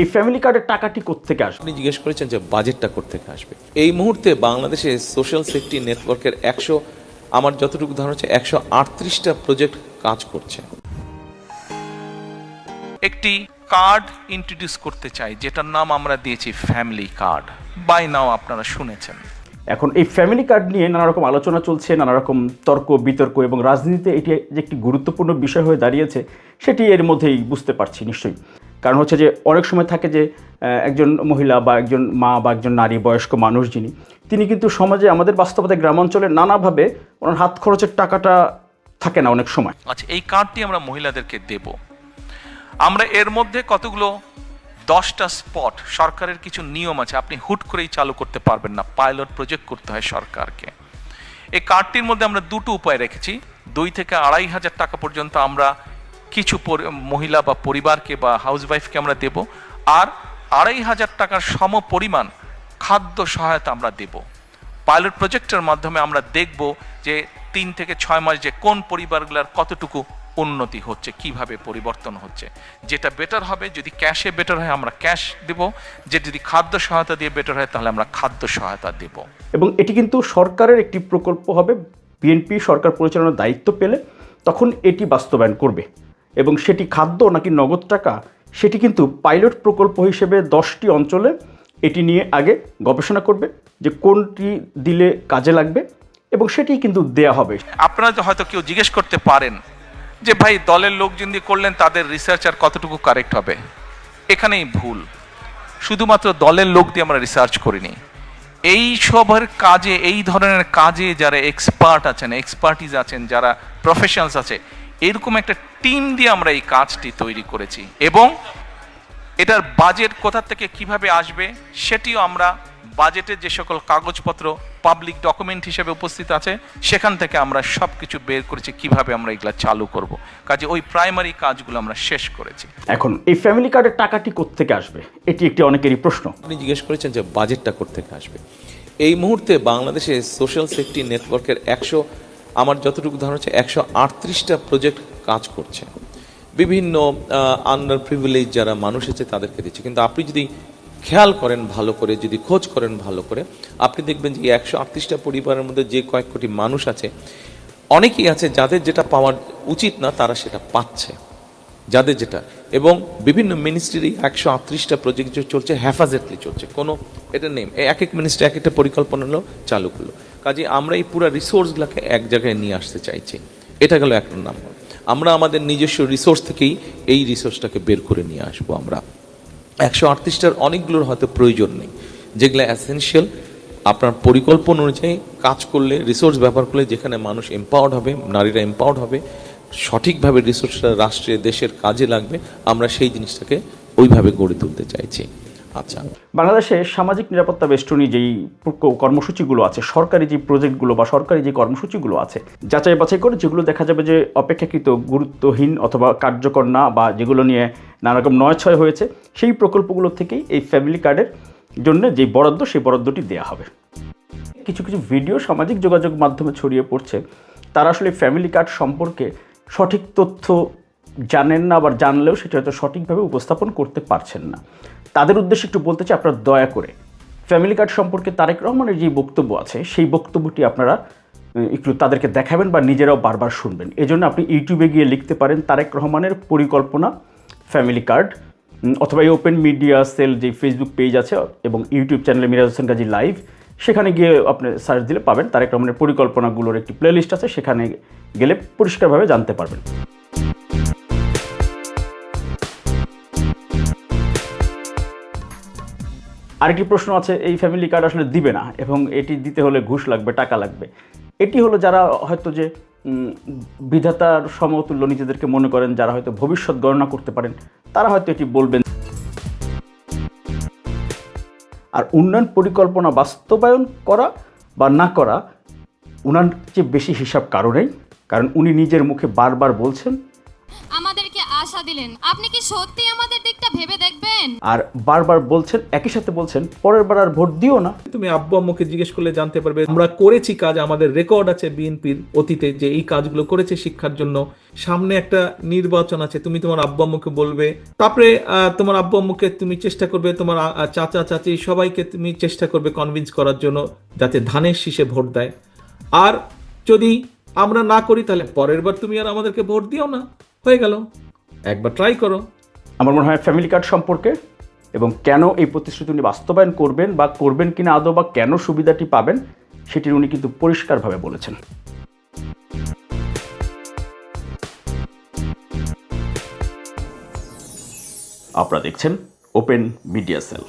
এই ফ্যামিলি কার্ডের টাকাটি কোত্থেকে আসবে? আপনি জিজ্ঞেস করেছেন যে বাজেটটা থেকে আসবে। এই মুহূর্তে বাংলাদেশে সোশ্যাল সেফটি নেটওয়ার্কের একশো আমার যতটুকু ধারণা হচ্ছে একশো আটত্রিশটা প্রজেক্ট কাজ করছে। একটি কার্ড ইন্ট্রোডিউস করতে চাই যেটার নাম আমরা দিয়েছি ফ্যামিলি কার্ড বাই নাও আপনারা শুনেছেন। এখন এই ফ্যামিলি কার্ড নিয়ে নানা রকম আলোচনা চলছে নানা রকম তর্ক বিতর্ক এবং রাজনীতিতে এটি যে একটি গুরুত্বপূর্ণ বিষয় হয়ে দাঁড়িয়েছে সেটি এর মধ্যেই বুঝতে পারছি নিশ্চয়ই। কারণ হচ্ছে যে অনেক সময় থাকে যে একজন মহিলা বা একজন মা বা একজন নারী বয়স্ক মানুষ যিনি, তিনি কিন্তু সমাজে আমাদের বাস্তবতায় গ্রামাঞ্চলে নানাভাবে ওনার হাত খরচের টাকাটা থাকে না অনেক সময়। আচ্ছা এই কার্ডটি আমরা মহিলাদেরকে দেব। আমরা এর মধ্যে কতগুলো? দশটা স্পট, সরকারের কিছু নিয়ম আছে, আপনি হুট করেই চালু করতে পারবেন না, পাইলট প্রজেক্ট করতে হয় সরকারকে। এই কার্ডটির মধ্যে আমরা দুটো উপায় রেখেছি, দুই থেকে আড়াই হাজার টাকা পর্যন্ত আমরা কিছু মহিলা বা পরিবারকে বা হাউসওয়াইফকে আমরা দেব, আর আড়াই হাজার টাকার সম পরিমাণ খাদ্য সহায়তা আমরা দেব। পাইলট প্রজেক্টের মাধ্যমে আমরা দেখব যে তিন থেকে ছয় মাস যে কোন পরিবারগুলোর কতটুকু উন্নতি হচ্ছে, কীভাবে পরিবর্তন হচ্ছে। যেটা বেটার হবে, যদি ক্যাশে বেটার হয়, আমরা ক্যাশ দেব। যে যদি খাদ্য সহায়তা দিয়ে বেটার হয়, তাহলে আমরা খাদ্য সহায়তা দেব। এবং এটি কিন্তু সরকারের একটি প্রকল্প হবে। বিএনপি সরকার পরিচালনার দায়িত্ব পেলে তখন এটি বাস্তবায়ন করবে। এবং সেটি খাদ্য নাকি নগদ টাকা, সেটি কিন্তু পাইলট প্রকল্প হিসেবে দশটি অঞ্চলে এটি নিয়ে আগে গবেষণা করবে যে কোনটি দিলে কাজে লাগবে এবং সেটি কিন্তু দেয়া হবে। আপনারা হয়তো কেউ জিজ্ঞেস করতে পারেন যে ভাই দলের লোক দিয়ে করলেন তাদের রিসার্চ আর কতটুকু কারেক্ট হবে। এখানেই ভুল। শুধুমাত্র দলের লোক দিয়ে আমরা রিসার্চ করিনি। এই সবের কাজে, এই ধরনের কাজে যারা এক্সপার্ট আছেন এক্সপার্টিজ আছেন, যারা প্রফেশনালস আছে এরকম একটা টিম দিয়ে আমরা এই কাজটি তৈরি করেছি। এবং এটার বাজেট কোথা থেকে কীভাবে আসবে সেটিও আমরা বাজেটের যে সকল কাগজপত্র পাবলিক ডকুমেন্ট হিসেবে উপস্থিত আছে সেখান থেকে আমরা সব কিছু বের করেছি কীভাবে আমরা এগুলা চালু করব। কাজে ওই প্রাইমারি কাজগুলো আমরা শেষ করেছি। এখন এই ফ্যামিলি কার্ডের টাকাটি কোত্থেকে আসবে? এটি একটি অনেকেরই প্রশ্ন। আপনি জিজ্ঞেস করেছেন যে বাজেটটা থেকে আসবে। এই মুহূর্তে বাংলাদেশে সোশ্যাল সেফটি নেটওয়ার্কের একশো আমার যতটুকু ধারণা হচ্ছে একশো আটত্রিশটা প্রজেক্ট কাজ করছে। বিভিন্ন আন্ডার প্রিভিলেজ যারা মানুষ আছে তাদেরকে দিচ্ছে। কিন্তু আপনি যদি খেয়াল করেন ভালো করে, যদি খোঁজ করেন ভালো করে, আপনি দেখবেন যে একশো আটত্রিশটা পরিবারের মধ্যে যে কয়েক কোটি মানুষ আছে, অনেকেই আছে যাদের যেটা পাওয়ার উচিত না, তারা সেটা পাচ্ছে। যাদের যেটা। এবং বিভিন্ন মিনিস্ট্রির এই একশো আটত্রিশটা প্রজেক্ট চলছে হ্যাফাজেটলি চলছে। কোনো এটা নেই। এক এক মিনিস্ট্রি এক একটা পরিকল্পনা চালু করল। কাজে আমরা এই পুরো রিসোর্সগুলোকে এক জায়গায় নিয়ে আসতে চাইছি। এটা গেল এক নাম্বার। আমরা আমাদের নিজস্ব রিসোর্স থেকেই এই রিসোর্সটাকে বের করে নিয়ে আসব আমরা। একশো আটত্রিশটার অনেকগুলোর হয়তো প্রয়োজন নেই। যেগুলো অ্যাসেনশিয়াল আপনার পরিকল্পনা অনুযায়ী কাজ করলে রিসোর্স ব্যবহার করলে যেখানে মানুষ এম্পাওয়ার্ড হবে, নারীরা এম্পাওয়ার্ড হবে, সঠিকভাবে রিসোর্সটা রাষ্ট্রে, দেশের কাজে লাগবে, আমরা সেই জিনিসটাকে ওইভাবে গড়ে তুলতে চাইছি। আচ্ছা। বাংলাদেশে সামাজিক নিরাপত্তা বেষ্টনী যেই কর্মসূচিগুলো আছে, সরকারি যে প্রজেক্টগুলো বা সরকারি যে কর্মসূচিগুলো আছে, যাচাই বাছাই করে যেগুলো দেখা যাবে যে অপেক্ষাকৃত গুরুত্বহীন অথবা কার্যকর না বা যেগুলো নিয়ে নানা রকম নয় ছয় হয়েছে, সেই প্রকল্পগুলো থেকেই এই ফ্যামিলি কার্ডের জন্য যে বরাদ্দ, সেই বরাদ্দটি দেওয়া হবে। কিছু কিছু ভিডিও সামাজিক যোগাযোগ মাধ্যমে ছড়িয়ে পড়ছে, তারা আসলে ফ্যামিলি কার্ড সম্পর্কে সঠিক তথ্য জানেন না আবার জানলেও সেটা হয়তো সঠিকভাবে উপস্থাপন করতে পারছেন না। তাদের উদ্দেশ্যে একটু বলতে চাই, আপনারা দয়া করে। ফ্যামিলি কার্ড সম্পর্কে তারেক রহমানের যে বক্তব্য আছে, সেই বক্তব্যটি আপনারা একটু তাদেরকে দেখাবেন বা নিজেরাও বারবার শুনবেন। এজন্য আপনি ইউটিউবে গিয়ে লিখতে পারেন তারেক রহমানের পরিকল্পনা, ফ্যামিলি কার্ড অথবা এই ওপেন মিডিয়া সেল যে ফেসবুক পেজ আছে এবং ইউটিউব চ্যানেলে মিরাজ হোসেন গাজী লাইভ, সেখানে গিয়ে আপনি সার্চ দিলে পাবেন তারেক রহমানের পরিকল্পনাগুলোর একটি প্লেলিস্ট আছে, সেখানে গেলে পরিষ্কারভাবে জানতে পারবেন। আরেকটি প্রশ্ন আছে, এই ফ্যামিলি কার্ড আসলে দিবে না এবং এটি দিতে হলে ঘুষ লাগবে, টাকা লাগবে। এটি হলো যারা হয়তো যে বিধাতার সমতুল্য নিজেদেরকে মনে করেন, যারা হয়তো ভবিষ্যৎ গণনা করতে পারেন, তারা হয়তো এটি বলবেন। আর উন্নয়ন পরিকল্পনা বাস্তবায়ন করা বা না করা, উনার চেয়ে বেশি হিসাব কারণেই কারণ উনি নিজের মুখে বারবার বলছেন দিলেন। আপনি কি সত্যি আমাদের দিকটা ভেবে দেখবেন? আর বারবার বলছেন একই সাথে বলছেন পরের বার আর ভোট দিও না। তুমি আব্বু আম্মুকে জিজ্ঞেস করলে জানতে পারবে আমরা করেছি কাজ আমাদের রেকর্ড আছে বিএনপির অতীতে যে এই কাজগুলো করেছে শিক্ষার জন্য। সামনে একটা নির্বাচন আছে তুমি তোমার আব্বু আম্মুকে বলবে তারপরে আহ, তোমার আব্বু আম্মুকে তুমি চেষ্টা করবে তোমার চাচা চাচি সবাইকে তুমি চেষ্টা করবে কনভিন্স করার জন্য যাতে ধানের শীষে ভোট দেয়। আর যদি আমরা না করি তাহলে পরের বার তুমি আর আমাদেরকে ভোট দিও না। হয়ে গেল। একবার ট্রাই করো। আমার মনে হয় ফ্যামিলি কার্ড সম্পর্কে এবং কেন এই প্রতিশ্রুতি উনি বাস্তবায়ন করবেন বা করবেন কিনা আদৌ বা কেন সুবিধাটি পাবেন, সেটির উনি কিন্তু পরিষ্কারভাবে বলেছেন। আপনারা দেখছেন ওপেন মিডিয়া সেল